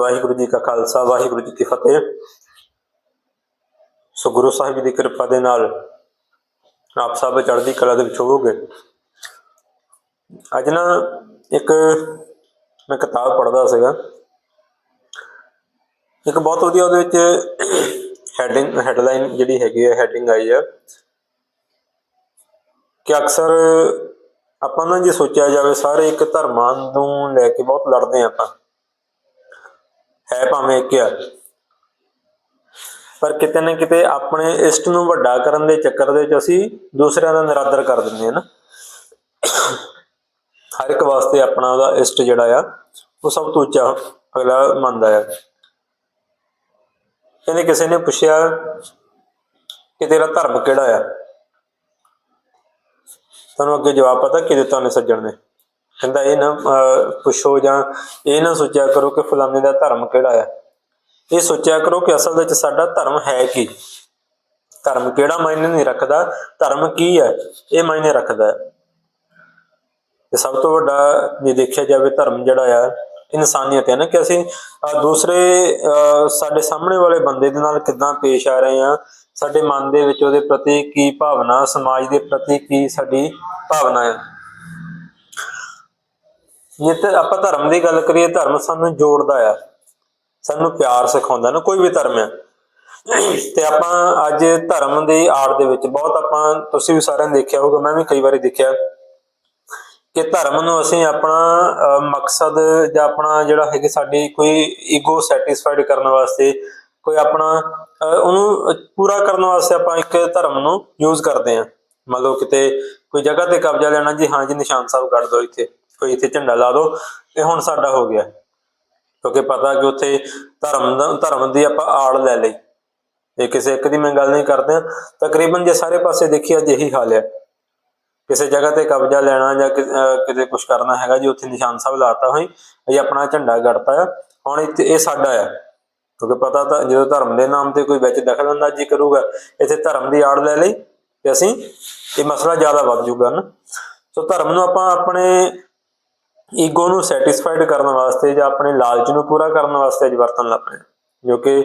ਵਾਹਿਗੁਰੂ ਜੀ ਕਾ ਖਾਲਸਾ, ਵਾਹਿਗੁਰੂ ਜੀ ਕੀ ਫਤਿਹ। ਸੋ ਗੁਰੂ ਸਾਹਿਬ ਜੀ ਦੀ ਕਿਰਪਾ ਦੇ ਨਾਲ ਆਪ ਸਭ ਚੜ੍ਹਦੀ ਕਲਾ ਦੇ ਵਿੱਚ ਹੋਵੋਗੇ। ਅੱਜ ਨਾ ਇੱਕ ਮੈਂ ਕਿਤਾਬ ਪੜ੍ਹਦਾ ਸੀਗਾ। ਇੱਕ ਬਹੁਤ ਵਧੀਆ ਉਹਦੇ ਵਿੱਚ ਹੈਡਿੰਗ, ਹੈਡਲਾਈਨ ਜਿਹੜੀ ਹੈਗੀ ਹੈ ਹੈਡਿੰਗ ਆਈ ਹੈ ਕਿ ਅਕਸਰ ਆਪਾਂ ਨਾ ਜੇ ਸੋਚਿਆ ਜਾਵੇ, ਸਾਰੇ ਇੱਕ ਧਰਮਾਂ ਨੂੰ ਲੈ ਕੇ ਬਹੁਤ ਲੜਦੇ ਹਾਂ ਆਪਾਂ। ਹੈ ਭਾਵੇਂ ਇੱਕ ਆ ਪਰ ਕਿਤੇ ਨਾ ਕਿਤੇ ਆਪਣੇ ਇਸ਼ਟ ਨੂੰ ਵੱਡਾ ਕਰਨ ਦੇ ਚੱਕਰ ਦੇ ਵਿੱਚ ਅਸੀਂ ਦੂਸਰਿਆਂ ਦਾ ਨਿਰਾਦਰ ਕਰ ਦਿੰਦੇ ਹਾਂ ਨਾ। ਹਰ ਇੱਕ ਵਾਸਤੇ ਆਪਣਾ ਉਹਦਾ ਇਸ਼ਟ ਜਿਹੜਾ ਆ, ਉਹ ਸਭ ਤੋਂ ਉੱਚਾ ਅਗਲਾ ਮੰਨਦਾ ਆ। ਕਹਿੰਦੇ ਕਿਸੇ ਨੇ ਪੁੱਛਿਆ ਕਿ ਤੇਰਾ ਧਰਮ ਕਿਹੜਾ ਆ? ਤੁਹਾਨੂੰ ਅੱਗੇ ਜਵਾਬ ਪਤਾ ਕਿ ਦਿੱਤਾ ਉਹਨੇ ਸੱਜਣ ਨੇ? ਕਹਿੰਦਾ ਇਹ ਨਾ ਅਹ, ਪੁੱਛੋ ਜਾਂ ਇਹ ਨਾ ਸੋਚਿਆ ਕਰੋ ਕਿ ਫਲਾਣੇ ਦਾ ਧਰਮ ਕਿਹੜਾ ਆ। ਇਹ ਸੋਚਿਆ ਕਰੋ ਕਿ ਅਸਲ ਵਿੱਚ ਸਾਡਾ ਧਰਮ ਹੈ ਕੀ। ਧਰਮ ਕਿਹੜਾ ਮਾਇਨੇ ਨਹੀਂ ਰੱਖਦਾ ਧਰਮ ਕੀ ਹੈ ਇਹ ਮਾਇਨੇ ਰੱਖਦਾ। ਹੈ ਤੇ ਸਭ ਤੋਂ ਵੱਡਾ ਜੇ ਦੇਖਿਆ ਜਾਵੇ ਧਰਮ ਜਿਹੜਾ ਆ ਇਨਸਾਨੀਅਤ ਹੈ ਨਾ ਕਿ ਅਸੀਂ ਅਹ, ਦੂਸਰੇ ਅਹ, ਸਾਡੇ ਸਾਹਮਣੇ ਵਾਲੇ ਬੰਦੇ ਦੇ ਨਾਲ ਕਿੱਦਾਂ ਪੇਸ਼ ਆ ਰਹੇ ਆ ਸਾਡੇ ਮਨ ਦੇ ਵਿੱਚ ਉਹਦੇ ਪ੍ਰਤੀ ਕੀ ਭਾਵਨਾ ਸਮਾਜ ਦੇ ਪ੍ਰਤੀ ਕੀ ਸਾਡੀ ਭਾਵਨਾ ਹੈ ਜਿੱਥੇ ਆਪਾਂ ਧਰਮ ਦੀ ਗੱਲ ਕਰੀਏ, ਧਰਮ ਸਾਨੂੰ ਜੋੜਦਾ ਆ। ਸਾਨੂੰ ਪਿਆਰ ਸਿਖਾਉਂਦਾ ਨਾ, ਕੋਈ ਵੀ ਧਰਮ ਆ। ਤੇ ਆਪਾਂ ਅੱਜ ਧਰਮ ਦੀ ਆੜ ਦੇ ਵਿੱਚ ਬਹੁਤ ਆਪਾਂ, ਤੁਸੀਂ ਵੀ ਸਾਰਿਆਂ ਨੇ ਦੇਖਿਆ ਹੋਊਗਾ, ਮੈਂ ਵੀ ਕਈ ਵਾਰੀ ਦੇਖਿਆ ਕਿ ਧਰਮ ਨੂੰ ਅਸੀਂ ਆਪਣਾ ਮਕਸਦ ਜਾਂ ਆਪਣਾ ਜਿਹੜਾ ਹੈਗੇ ਸਾਡੀ ਕੋਈ ਈਗੋ ਸੈਟੀਸਫਾਈਡ ਕਰਨ ਵਾਸਤੇ, ਕੋਈ ਆਪਣਾ ਉਹਨੂੰ ਪੂਰਾ ਕਰਨ ਵਾਸਤੇ ਆਪਾਂ ਇੱਕ ਧਰਮ ਨੂੰ ਯੂਜ਼ ਕਰਦੇ ਹਾਂ ਮੰਨ ਲਓ ਕਿਤੇ ਕੋਈ ਜਗ੍ਹਾ ਤੇ ਕਬਜ਼ਾ ਲੈਣਾ, ਜੀ ਹਾਂ ਜੀ ਨਿਸ਼ਾਨ ਸਾਹਿਬ ਕੱਢ ਦਿਓ ਇੱਥੇ। ਕੋਈ ਇੱਥੇ ਝੰਡਾ ਲਾ ਦਿਓ ਇਹ ਹੁਣ ਸਾਡਾ ਹੋ ਗਿਆ। ਕਿਉਂਕਿ ਪਤਾ ਕਿ ਉੱਥੇ ਧਰਮ ਦਾ, ਧਰਮ ਦੀ ਆਪਾਂ ਆੜ ਲੈ ਲਈ। ਇਹ ਕਿਸੇ ਇੱਕ ਦੀ ਮੈਂ ਗੱਲ ਨਹੀਂ ਕਰਦੇ। ਤਕਰੀਬਨ ਜੇ ਸਾਰੇ ਪਾਸੇ ਦੇਖੀ ਅੱਜ ਇਹੀ ਹਾਲ ਹੈ। ਕਿਸੇ ਜਗ੍ਹਾ ਤੇ ਕਬਜ਼ਾ ਲੈਣਾ ਜਾਂ ਕਿਤੇ ਕੁਝ ਕਰਨਾ ਹੈਗਾ ਜੀ, ਉੱਥੇ ਨਿਸ਼ਾਨ ਸਾਹਿਬ ਲਾਤਾ ਹੋਈ ਅਸੀਂ ਆਪਣਾ ਝੰਡਾ ਗੱਡਤਾ ਆ। ਹੁਣ ਇੱਥੇ ਇਹ ਸਾਡਾ ਆ। ਕਿਉਂਕਿ ਪਤਾ ਤਾਂ ਜਦੋਂ ਧਰਮ ਦੇ ਨਾਮ ਤੇ ਕੋਈ ਵਿੱਚ ਦਖਲ ਅੰਦਾਜ਼ੀ ਕਰੂਗਾ, ਇੱਥੇ ਧਰਮ ਦੀ ਆੜ ਲੈ ਲਈ ਤੇ ਅਸੀਂ, ਇਹ ਮਸਲਾ ਜ਼ਿਆਦਾ ਵੱਧ ਜਾਊਗਾ ਨਾ। ਸੋ ਧਰਮ ਨੂੰ ਆਪਾਂ ਆਪਣੇ ਈਗੋ ਨੂੰ ਸੈਟੀਸਫਾਈਡ ਕਰਨ ਵਾਸਤੇ ਜਾਂ ਆਪਣੇ ਲਾਲਚ ਨੂੰ ਪੂਰਾ ਕਰਨ ਵਾਸਤੇ ਅੱਜ ਵਰਤਣ ਲੱਗ ਪਏ ਹਾਂ, ਜੋ ਕਿ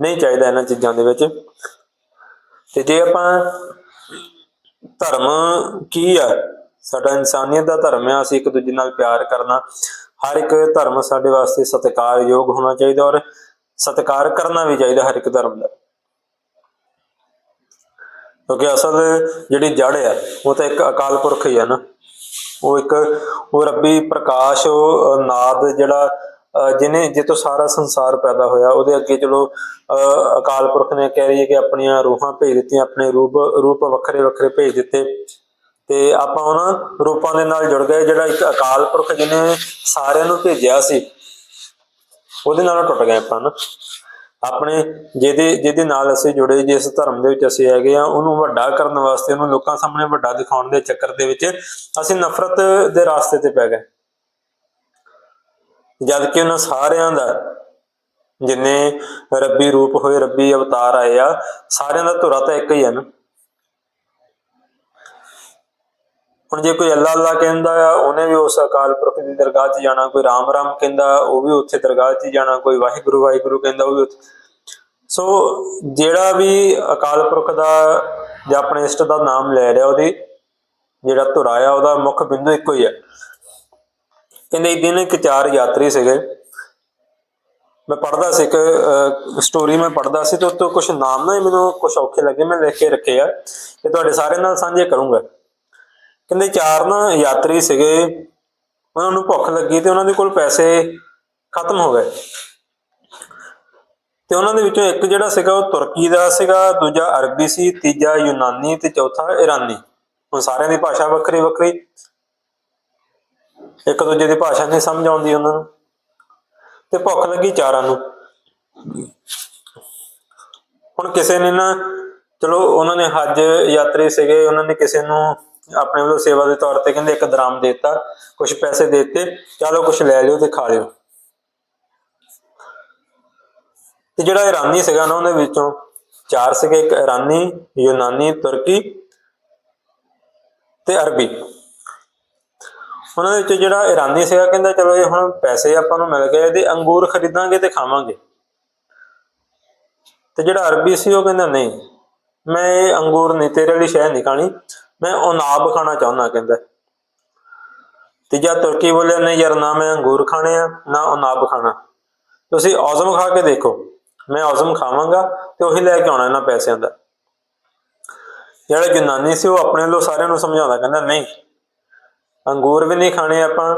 ਨਹੀਂ ਚਾਹੀਦਾ ਇਹਨਾਂ ਚੀਜ਼ਾਂ ਦੇ ਵਿੱਚ। ਤੇ ਜੇ ਆਪਾਂ ਧਰਮ ਕੀ ਆ? ਸਾਡਾ ਇਨਸਾਨੀਅਤ ਦਾ ਧਰਮ ਆ ਅਸੀਂ ਇੱਕ ਦੂਜੇ ਨਾਲ ਪਿਆਰ ਕਰਨਾ। ਹਰ ਇੱਕ ਧਰਮ ਸਾਡੇ ਵਾਸਤੇ ਸਤਿਕਾਰਯੋਗ ਹੋਣਾ ਚਾਹੀਦਾ ਔਰ ਸਤਿਕਾਰ ਕਰਨਾ ਵੀ ਚਾਹੀਦਾ ਹਰ ਇੱਕ ਧਰਮ ਦਾ। ਕਿਉਂਕਿ ਅਸਲ ਜਿਹੜੀ ਜੜ ਆ ਉਹ ਤਾਂ ਇੱਕ ਅਕਾਲ ਪੁਰਖ ਹੀ ਆ ਨਾ। ਉਹ ਇੱਕ ਉਹ ਰੱਬੀ ਪ੍ਰਕਾਸ਼ ਉਹ ਨਾਦ ਜਿਹੜਾ ਅ, ਜਿਹਨੇ ਸਾਰਾ ਸੰਸਾਰ ਪੈਦਾ ਹੋਇਆ ਉਹਦੇ ਅੱਗੇ ਚਲੋ ਅ, ਅਕਾਲ ਪੁਰਖ ਨੇ ਕਹਿ ਰਹੀ ਹੈ ਕਿ ਆਪਣੀਆਂ ਰੂਹਾਂ ਭੇਜ ਦਿੱਤੀਆਂ ਆਪਣੇ ਰੂਪ ਰੂਪ ਵੱਖਰੇ ਵੱਖਰੇ ਭੇਜ ਦਿੱਤੇ। ਤੇ ਆਪਾਂ ਉਹਨਾਂ ਰੂਪਾਂ ਦੇ ਨਾਲ ਜੁੜ ਗਏ ਜਿਹੜਾ ਇੱਕ ਅਕਾਲ ਪੁਰਖ ਜਿਹਨੇ ਸਾਰਿਆਂ ਨੂੰ ਭੇਜਿਆ ਸੀ ਉਹਦੇ ਨਾਲ ਟੁੱਟ ਗਏ ਆਪਾਂ ਨਾ। ਆਪਣੇ ਜਿਹਦੇ ਜਿਹਦੇ ਨਾਲ ਅਸੀਂ ਜੁੜੇ, ਜਿਸ ਧਰਮ ਦੇ ਵਿੱਚ ਅਸੀਂ ਹੈਗੇ ਆ, ਉਹਨੂੰ ਵੱਡਾ ਕਰਨ ਵਾਸਤੇ, ਉਹਨੂੰ ਲੋਕਾਂ ਸਾਹਮਣੇ ਵੱਡਾ ਦਿਖਾਉਣ ਦੇ ਚੱਕਰ ਦੇ ਵਿੱਚ ਅਸੀਂ ਨਫ਼ਰਤ ਦੇ ਰਾਸਤੇ ਤੇ ਪੈ ਗਏ। ਜਦ ਕਿ ਉਹਨਾਂ ਸਾਰਿਆਂ ਦਾ, ਜਿੰਨੇ ਰੱਬੀ ਰੂਪ ਹੋਏ, ਰੱਬੀ ਅਵਤਾਰ ਆਏ ਆ, ਸਾਰਿਆਂ ਦਾ ਧੁਰਾ ਤਾਂ ਇੱਕ ਹੀ ਹੈ ਨਾ। ਹੁਣ ਜੇ ਕੋਈ ਅੱਲਾ ਅੱਲਾ ਕਹਿੰਦਾ ਆ, ਉਹਨੇ ਵੀ ਉਸ ਅਕਾਲ ਪੁਰਖ ਦੀ ਦਰਗਾਹ 'ਚ ਜਾਣਾ, ਕੋਈ ਰਾਮ ਰਾਮ ਕਹਿੰਦਾ, ਉਹ ਵੀ ਉੱਥੇ ਦਰਗਾਹ 'ਚ ਜਾਣਾ, ਕੋਈ ਵਾਹਿਗੁਰੂ ਵਾਹਿਗੁਰੂ ਕਹਿੰਦਾ, ਉਹ ਵੀ ਉੱਥੇ। ਸੋ ਜਿਹੜਾ ਵੀ ਅਕਾਲ ਪੁਰਖ ਦਾ ਜਾਂ ਆਪਣੇ ਇਸ਼ਟ ਦਾ ਨਾਮ ਲੈ ਰਿਹਾ ਉਹਦੀ, ਜਿਹੜਾ ਧੁਰਾ ਆ, ਉਹਦਾ ਮੁੱਖ ਬਿੰਦੂ ਇੱਕੋ ਹੀ ਹੈ ਕਹਿੰਦੇ ਇੱਕ ਦਿਨ ਇੱਕ ਚਾਰ ਯਾਤਰੀ ਸੀਗੇ। ਮੈਂ ਪੜਦਾ ਸੀ ਇੱਕ ਸਟੋਰੀ ਮੈਂ ਪੜਦਾ ਸੀ ਤੇ ਉੱਤੋਂ ਕੁਝ ਨਾਮ ਨਾ ਮੈਨੂੰ ਕੁਝ ਔਖੇ ਲੱਗੇ, ਮੈਂ ਲਿਖ ਕੇ ਰੱਖੇ ਆ। ਤੇ ਤੁਹਾਡੇ ਸਾਰਿਆਂ ਨਾਲ ਸਾਂਝੇ ਕਰੂੰਗਾ। ਕਹਿੰਦੇ ਚਾਰ ਨਾ ਯਾਤਰੀ ਸੀਗੇ। ਉਹਨਾਂ ਨੂੰ ਭੁੱਖ ਲੱਗੀ ਤੇ ਉਹਨਾਂ ਦੇ ਕੋਲ ਪੈਸੇ ਖਤਮ ਹੋ ਗਏ। ਤੇ ਉਹਨਾਂ ਦੇ ਵਿੱਚੋਂ ਇੱਕ ਜਿਹੜਾ ਸੀਗਾ ਉਹ ਤੁਰਕੀ ਦਾ ਸੀਗਾ, ਦੂਜਾ ਅਰਬੀ ਸੀ, ਤੀਜਾ ਯੂਨਾਨੀ ਤੇ ਚੌਥਾ ਇਰਾਨੀ। ਹੁਣ ਸਾਰਿਆਂ ਦੀ ਭਾਸ਼ਾ ਵੱਖਰੀ ਵੱਖਰੀ। ਇੱਕ ਦੂਜੇ ਦੀ ਭਾਸ਼ਾ ਨਹੀਂ ਸਮਝ ਆਉਂਦੀ ਉਹਨਾਂ ਨੂੰ। ਤੇ ਭੁੱਖ ਲੱਗੀ ਚਾਰਾਂ ਨੂੰ। ਹੁਣ ਕਿਸੇ ਨੇ ਨਾ, ਚਲੋ ਉਹਨਾਂ ਨੇ ਹੱਜ ਯਾਤਰੀ ਸੀਗੇ, ਉਹਨਾਂ ਨੇ ਕਿਸੇ ਨੂੰ ਆਪਣੇ ਵੱਲੋਂ ਸੇਵਾ ਦੇ ਤੌਰ ਤੇ ਕਹਿੰਦੇ ਇੱਕ ਦਰਾਮ ਦੇਤਾ ਕੁਝ ਪੈਸੇ ਦੇ ਦਿੱਤੇ, ਚਲੋ ਕੁਝ ਲੈ ਲਿਓ ਤੇ ਖਾ ਲਿਓ। ਤੇ ਜਿਹੜਾ ਇਰਾਨੀ ਸੀਗਾ ਨਾ, ਉਹਦੇ ਵਿੱਚੋਂ ਚਾਰ ਸੀਗੇ, ਇੱਕ ਇਰਾਨੀ, ਯੂਨਾਨੀ, ਤੁਰਕੀ ਤੇ ਅਰਬੀ। ਉਹਨਾਂ ਦੇ ਵਿੱਚ ਜਿਹੜਾ ਇਰਾਨੀ ਸੀਗਾ, ਕਹਿੰਦਾ ਚਲੋ ਇਹ ਹੁਣ ਪੈਸੇ ਆਪਾਂ ਨੂੰ ਮਿਲ ਗਏ ਤੇ ਅੰਗੂਰ ਖਰੀਦਾਂਗੇ ਤੇ ਖਾਵਾਂਗੇ। ਤੇ ਜਿਹੜਾ ਅਰਬੀ ਸੀ, ਉਹ ਕਹਿੰਦਾ ਨਹੀਂ, ਮੈਂ ਇਹ ਅੰਗੂਰ ਨਹੀਂ, ਤੇਰੇ ਲਈ ਸ਼ਹਿ ਨਹੀਂ ਖਾਣੀ। ਮੈਂ ਉਨਾਬ ਖਾਣਾ ਚਾਹੁੰਦਾ ਕਹਿੰਦਾ। ਤੀਜਾ ਤੁਰਕੀ ਬੋਲਿਆ, ਨਹੀਂ ਯਾਰ, ਨਾ ਮੈਂ ਅੰਗੂਰ ਖਾਣੇ ਆ, ਨਾ ਉਨਾਬ ਖਾਣਾ। ਤੁਸੀਂ ਔਜ਼ਮ ਖਾ ਕੇ ਦੇਖੋ, ਮੈਂ ਔਜ਼ਮ ਖਾਵਾਂਗਾ ਤੇ ਉਹੀ ਲੈ ਕੇ ਆਉਣਾ ਇਹਨਾਂ ਪੈਸਿਆਂ ਦਾ। ਜਿਹੜਾ ਜਨਾਨੀ ਸੀ, ਉਹ ਆਪਣੇ ਲੋ ਸਾਰਿਆਂ ਨੂੰ ਸਮਝਾਉਂਦਾ, ਕਹਿੰਦਾ, ਨਹੀਂ, ਅੰਗੂਰ ਵੀ ਨਹੀਂ ਖਾਣੇ ਆਪਾਂ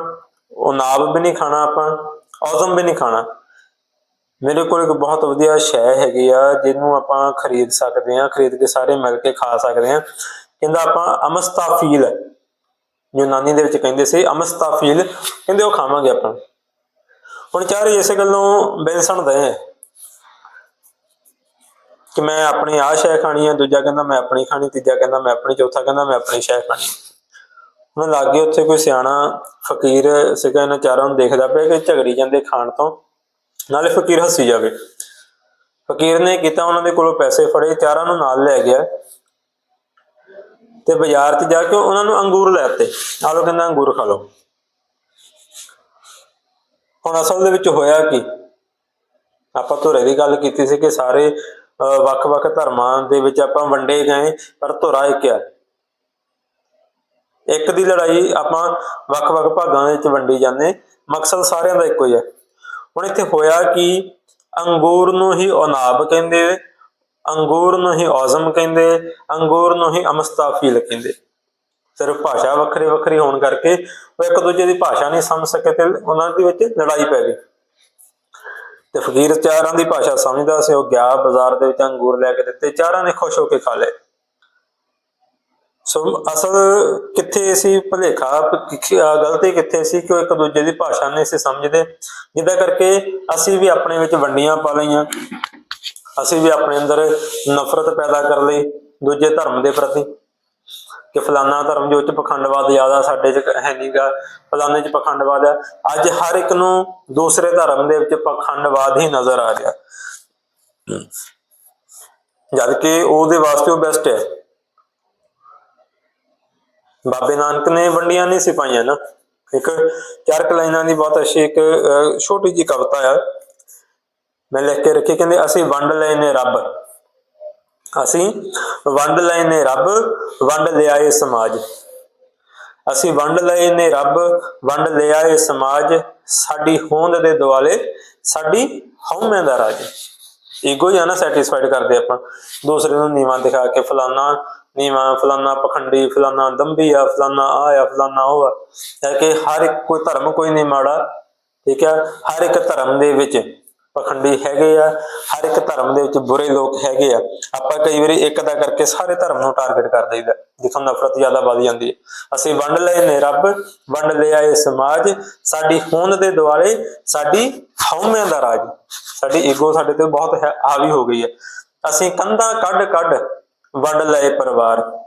ਉਨਾਬ ਵੀ ਨਹੀਂ ਖਾਣਾ ਆਪਾਂ ਔਜ਼ਮ ਵੀ ਨਹੀਂ ਖਾਣਾ। ਮੇਰੇ ਕੋਲ ਇੱਕ ਬਹੁਤ ਵਧੀਆ ਸ਼ੈ ਹੈਗੀ ਆ, ਜਿਹਨੂੰ ਆਪਾਂ ਖਰੀਦ ਸਕਦੇ ਆ, ਖਰੀਦ ਕੇ ਸਾਰੇ ਮਿਲ ਕੇ ਖਾ ਸਕਦੇ ਆ। ਕਹਿੰਦਾ ਆਪਾਂ ਅਮਸਤਾਫੀਲ ਯੂਨਾਨੀ ਦੇ ਵਿੱਚ ਕਹਿੰਦੇ ਸੀ, ਅਮਸਤਾਫੀਲ, ਕਹਿੰਦੇ ਉਹ ਖਾਵਾਂਗੇ ਆਪਾਂ। ਹੁਣ ਚਾਰੇ ਇਸੇ ਗੱਲੋਂ ਬੇਸਣ ਦੇ ਕਿ ਮੈਂ ਆਪਣੀ ਆਹ ਸ਼ੈ ਖਾਣੀ ਹੈ, ਦੂਜਾ ਕਹਿੰਦਾ ਮੈਂ ਆਪਣੀ ਖਾਣੀ, ਤੀਜਾ ਕਹਿੰਦਾ ਮੈਂ ਆਪਣੀ, ਚੌਥਾ ਕਹਿੰਦਾ ਮੈਂ ਆਪਣੀ ਸ਼ੈ ਖਾਣੀ। ਹੁਣ ਲੱਗੇ ਉੱਥੇ ਕੋਈ ਸਿਆਣਾ ਫਕੀਰ ਸੀਗਾ, ਇਹਨਾਂ ਚਾਰਾਂ ਨੂੰ ਦੇਖਦਾ ਪਿਆ ਕਿ ਝਗੜੀ ਜਾਂਦੇ ਖਾਣ ਤੋਂ, ਨਾਲੇ ਫਕੀਰ ਹੱਸੀ ਜਾਵੇ। ਫਕੀਰ ਨੇ ਕੀਤਾ, ਉਹਨਾਂ ਦੇ ਕੋਲੋਂ ਪੈਸੇ ਫੜੇ, ਚਾਰਾਂ ਨੂੰ ਨਾਲ ਲੈ ਗਿਆ। ਤੇ ਬਾਜ਼ਾਰ 'ਚ ਜਾ ਕੇ ਉਹਨਾਂ ਨੂੰ ਅੰਗੂਰ ਲੈ ਦਿੱਤੇ। ਆ ਲੋ ਕਹਿੰਦਾ ਅੰਗੂਰ ਖਾ ਲਓ। ਹੁਣ ਅਸਲ ਦੇ ਵਿੱਚ ਹੋਇਆ ਕੀ? ਆਪਾਂ ਧੁਰੇ ਦੀ ਗੱਲ ਕੀਤੀ ਸੀ ਕਿ ਸਾਰੇ ਅਹ, ਵੱਖ-ਵੱਖ ਧਰਮਾਂ ਦੇ ਵਿੱਚ ਆਪਾਂ ਵੰਡੇ ਗਏ ਪਰ ਧੁਰਾ ਇੱਕ ਹੈ ਇੱਕ ਦੀ ਲੜਾਈ ਆਪਾਂ ਵੱਖ-ਵੱਖ ਭਾਗਾਂ ਦੇ ਵਿੱਚ ਵੰਡੀ ਜਾਂਦੇ ਮਕਸਦ ਸਾਰਿਆਂ ਦਾ ਇੱਕੋ ਹੀ ਹੈ ਹੁਣ ਇੱਥੇ ਹੋਇਆ ਕਿ? ਅੰਗੂਰ ਨੂੰ ਹੀ ਔਨਾਬ ਕਹਿੰਦੇ ਅੰਗੂਰ ਨੂੰ ਹੀ ਔਜ਼ਮ ਕਹਿੰਦੇ, ਅੰਗੂਰ ਨੂੰ ਹੀ ਅਮਸਤਾਫੀਲ ਕਹਿੰਦੇ ਸਿਰਫ ਭਾਸ਼ਾ ਵੱਖਰੀ ਵੱਖਰੀ ਹੋਣ ਕਰਕੇ ਉਹ ਇੱਕ ਦੂਜੇ ਦੀ ਭਾਸ਼ਾ ਨਹੀਂ ਸਮਝ ਸਕੇ ਤੇ ਉਹਨਾਂ ਦੇ ਵਿੱਚ ਲੜਾਈ ਪੈ ਗਈ। ਤੇ ਫਕੀਰ ਚਾਰਾਂ ਦੀ ਭਾਸ਼ਾ ਸਮਝਦਾ ਸੀ, ਉਹ ਗਿਆ ਬਾਜ਼ਾਰ ਦੇ ਵਿੱਚ ਅੰਗੂਰ ਲੈ ਕੇ ਦਿੱਤੇ, ਚਾਰਾਂ ਨੇ ਖੁਸ਼ ਹੋ ਕੇ ਖਾ ਲਏ। ਸੋ ਅਸਲ ਕਿੱਥੇ ਸੀ ਭਲੇਖਾ ਗਲਤੀ ਕਿੱਥੇ ਸੀ ਕਿ ਉਹ ਇੱਕ ਦੂਜੇ ਦੀ ਭਾਸ਼ਾ ਨਹੀਂ ਸੀ ਸਮਝਦੇ ਜਿਹਦਾ ਕਰਕੇ ਅਸੀਂ ਵੀ ਆਪਣੇ ਵਿੱਚ ਵੰਡੀਆਂ ਪਾ ਲਈਆਂ। ਅਸੀਂ ਵੀ ਆਪਣੇ ਅੰਦਰ ਨਫ਼ਰਤ ਪੈਦਾ ਕਰ ਲਈ ਦੂਜੇ ਧਰਮ ਦੇ ਪ੍ਰਤੀ ਕਿ ਫਲਾਨਾ ਧਰਮ ਜੋ ਚ ਪਖੰਡਵਾਦ ਜ਼ਿਆਦਾ ਸਾਡੇ ਚ ਹੈ ਨਹੀਂਗਾ ਫਲਾਨੇ ਚ ਪਖੰਡਵਾਦ ਹੈ ਅੱਜ ਹਰ ਇੱਕ ਨੂੰ ਦੂਸਰੇ ਧਰਮ ਦੇ ਵਿੱਚ ਪਖੰਡਵਾਦ ਹੀ ਨਜ਼ਰ ਆ ਰਿਹਾ। ਜਦ ਕਿ ਉਹਦੇ ਵਾਸਤੇ ਉਹ ਬੈਸਟ ਹੈ। ਬਾਬੇ ਨਾਨਕ ਨੇ ਵੰਡੀਆਂ ਨਹੀਂ ਸੀ ਪਾਈਆਂ ਨਾ। ਇੱਕ ਚਾਰ ਲਾਈਨਾਂ ਦੀ ਬਹੁਤ ਅੱਛੀ ਇੱਕ ਅਹ, ਛੋਟੀ ਜੀ ਕਵਿਤਾ ਹੈ ਮੈਂ ਲਿਖ ਕੇ ਰੱਖੀ, ਕਹਿੰਦੇ ਅਸੀਂ ਵੰਡ ਲਏ ਨੇ ਰੱਬ। ਅਸੀਂ ਵੰਡ ਲਏ ਨੇ ਰੱਬ, ਵੰਡ ਲਿਆਏ ਸਮਾਜ। ਅਸੀਂ ਵੰਡ ਲਏ ਨੇ ਰੱਬ, ਵੰਡ ਲਿਆਏ ਸਮਾਜ। ਸਾਡੀ ਹੋਂਦ ਦੇ ਦੁਆਲੇ ਸਾਡੀ ਹਉਮੈ ਦਾ ਰਾਜ। ਈਗੋ ਹੀ ਨਾ ਸੈਟੀਸਫਾਈਡ ਕਰਦੇ ਆਪਾਂ। ਦੂਸਰੇ ਨੂੰ ਨੀਵਾਂ ਦਿਖਾ ਕੇ ਫਲਾਨਾ, ਨੀਵਾਂ, ਫਲਾਨਾ ਪਖੰਡੀ, ਫਲਾਨਾ ਦੰਭੀ ਆ ਫਲਾਨਾ ਆ ਆ, ਫਲਾਨਾ ਉਹ ਆ। ਇਹ ਕਿ ਹਰ ਇੱਕ ਕੋਈ ਧਰਮ ਕੋਈ ਨਹੀਂ ਮਾੜਾ, ਠੀਕ ਹੈ ਹਰ ਇੱਕ ਧਰਮ ਦੇ ਵਿੱਚ ਪਖੰਡੀ ਹੈਗੇ ਆ, ਹਰ ਇੱਕ ਧਰਮ ਦੇ ਵਿੱਚ ਬੁਰੇ ਲੋਕ ਹੈਗੇ ਆ। ਆਪਾਂ ਕਈ ਵਾਰੀ ਇੱਕ ਦਾ ਕਰਕੇ ਸਾਰੇ ਧਰਮ ਨੂੰ ਟਾਰਗੇਟ ਕਰ ਦਈਦਾ। ਜਿੱਥੋਂ ਨਫ਼ਰਤ ਜ਼ਿਆਦਾ ਵੱਧ ਜਾਂਦੀ ਹੈ। ਅਸੀਂ ਵੰਡ ਲਏ ਨੇ ਰੱਬ, ਵੰਡ ਲਿਆ ਇਹ ਸਮਾਜ, ਸਾਡੀ ਹੋਂਦ ਦੇ ਦੁਆਲੇ ਸਾਡੀ ਹਉਮੈ ਦਾ ਰਾਜ। ਸਾਡੀ ਈਗੋ ਸਾਡੇ ਤੇ ਬਹੁਤ ਹੈ- ਹਾਵੀ ਹੋ ਗਈ ਹੈ। ਅਸੀਂ ਕੰਧਾਂ ਕੱਢ ਕੱਢ ਵੰਡ ਲਏ ਪਰਿਵਾਰ।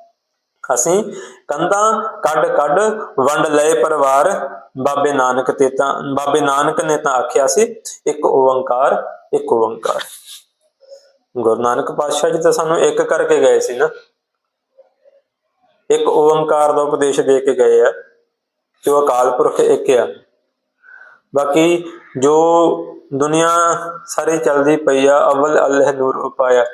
ਅਸੀਂ ਕੰਧਾਂ ਕੱਢ ਕੱਢ ਵੰਡ ਲਏ ਪਰਿਵਾਰ। ਬਾਬੇ ਨਾਨਕ ਤੇ ਤਾਂ ਬਾਬੇ ਨਾਨਕ ਨੇ ਤਾਂ ਆਖਿਆ ਸੀ, ਇੱਕ ਓੰਕਾਰ ਇੱਕ ਓੰਕਾਰ। ਗੁਰੂ ਨਾਨਕ ਪਾਤਸ਼ਾਹ ਜੀ ਤਾਂ ਸਾਨੂੰ ਇੱਕ ਕਰਕੇ ਗਏ ਸੀ ਨਾ। ਇੱਕ ਓੰਕਾਰ ਦਾ ਉਪਦੇਸ਼ ਦੇ ਕੇ ਗਏ ਆ, ਜੋ ਅਕਾਲ ਪੁਰਖ ਇੱਕ ਆ। ਬਾਕੀ ਜੋ ਦੁਨੀਆ ਸਾਰੀ ਚੱਲਦੀ ਪਈ ਆ, ਅਵਲ ਅੱਲਾਹ ਨੂਰ ਉਪਾਇਆ।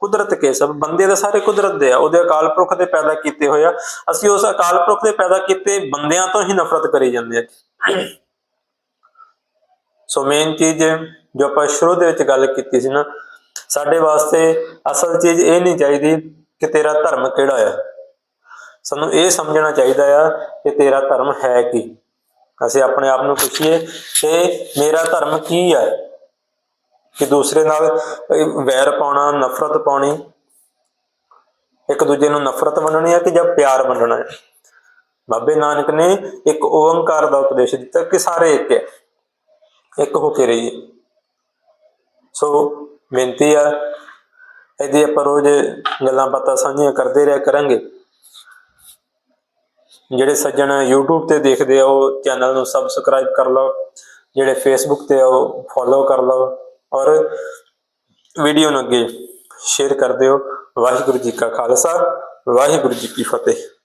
ਕੁਦਰਤ ਕੇ ਸਭ ਬੰਦੇ ਦਾ ਸਾਰੇ ਕੁਦਰਤ ਦੇ ਆ, ਉਹਦੇ ਅਕਾਲ ਪੁਰਖ ਦੇ ਪੈਦਾ ਕੀਤੇ ਹੋਏ ਆ। ਅਸੀਂ ਉਸ ਅਕਾਲ ਪੁਰਖ ਦੇ ਪੈਦਾ ਕੀਤੇ ਬੰਦਿਆਂ ਤੋਂ ਹੀ ਨਫ਼ਰਤ ਕਰੀ ਜਾਂਦੇ ਆ। ਸੋ ਮੇਨ ਚੀਜ਼ ਜੋ ਆਪਾਂ ਸ਼ੁਰੂ ਦੇ ਵਿੱਚ ਗੱਲ ਕੀਤੀ ਸੀ ਨਾ, ਸਾਡੇ ਵਾਸਤੇ ਅਸਲ ਚੀਜ਼ ਇਹ ਨਹੀਂ ਚਾਹੀਦੀ ਕਿ ਤੇਰਾ ਧਰਮ ਕਿਹੜਾ ਆ। ਸਾਨੂੰ ਇਹ ਸਮਝਣਾ ਚਾਹੀਦਾ ਆ ਕਿ ਤੇਰਾ ਧਰਮ ਹੈ ਕੀ। ਅਸੀਂ ਆਪਣੇ ਆਪ ਨੂੰ ਪੁੱਛੀਏ ਕਿ ਮੇਰਾ ਧਰਮ ਕੀ ਹੈ ਕਿ ਦੂਸਰੇ ਨਾਲ ਵੈਰ ਪਾਉਣਾ, ਨਫ਼ਰਤ ਪਾਉਣੀ, ਇੱਕ ਦੂਜੇ ਨੂੰ ਨਫ਼ਰਤ ਵੰਡਣੀ ਹੈ ਕਿ ਜਾਂ ਪਿਆਰ ਵੰਡਣਾ ਹੈ ਬਾਬੇ ਨਾਨਕ ਨੇ ਇੱਕ ਓੰਕਾਰ ਦਾ ਉਪਦੇਸ਼ ਦਿੱਤਾ ਕਿ ਸਾਰੇ ਇੱਕ ਹੈ ਇੱਕ ਹੋ ਕੇ ਰਹੀਏ। ਸੋ ਬੇਨਤੀ ਆ, ਇਹਦੀ ਆਪਾਂ ਰੋਜ਼ ਗੱਲਾਂ ਬਾਤਾਂ ਸਾਂਝੀਆਂ ਕਰਦੇ ਰਿਹਾ ਕਰਾਂਗੇ। ਜਿਹੜੇ ਸੱਜਣ YouTube ਤੇ ਦੇਖਦੇ ਆ, ਉਹ ਚੈਨਲ ਨੂੰ ਸਬਸਕ੍ਰਾਈਬ ਕਰ ਲਓ, ਜਿਹੜੇ Facebook ਤੇ ਆ, ਉਹ ਫੋਲੋ ਕਰ ਲਓ। ਔਰ ਵੀਡੀਓ ਨੂੰ ਅੱਗੇ ਸ਼ੇਅਰ ਕਰ ਦਿਓ। ਵਾਹਿਗੁਰੂ ਜੀ ਕਾ ਖਾਲਸਾ, ਵਾਹਿਗੁਰੂ ਜੀ ਕੀ ਫਤਿਹ।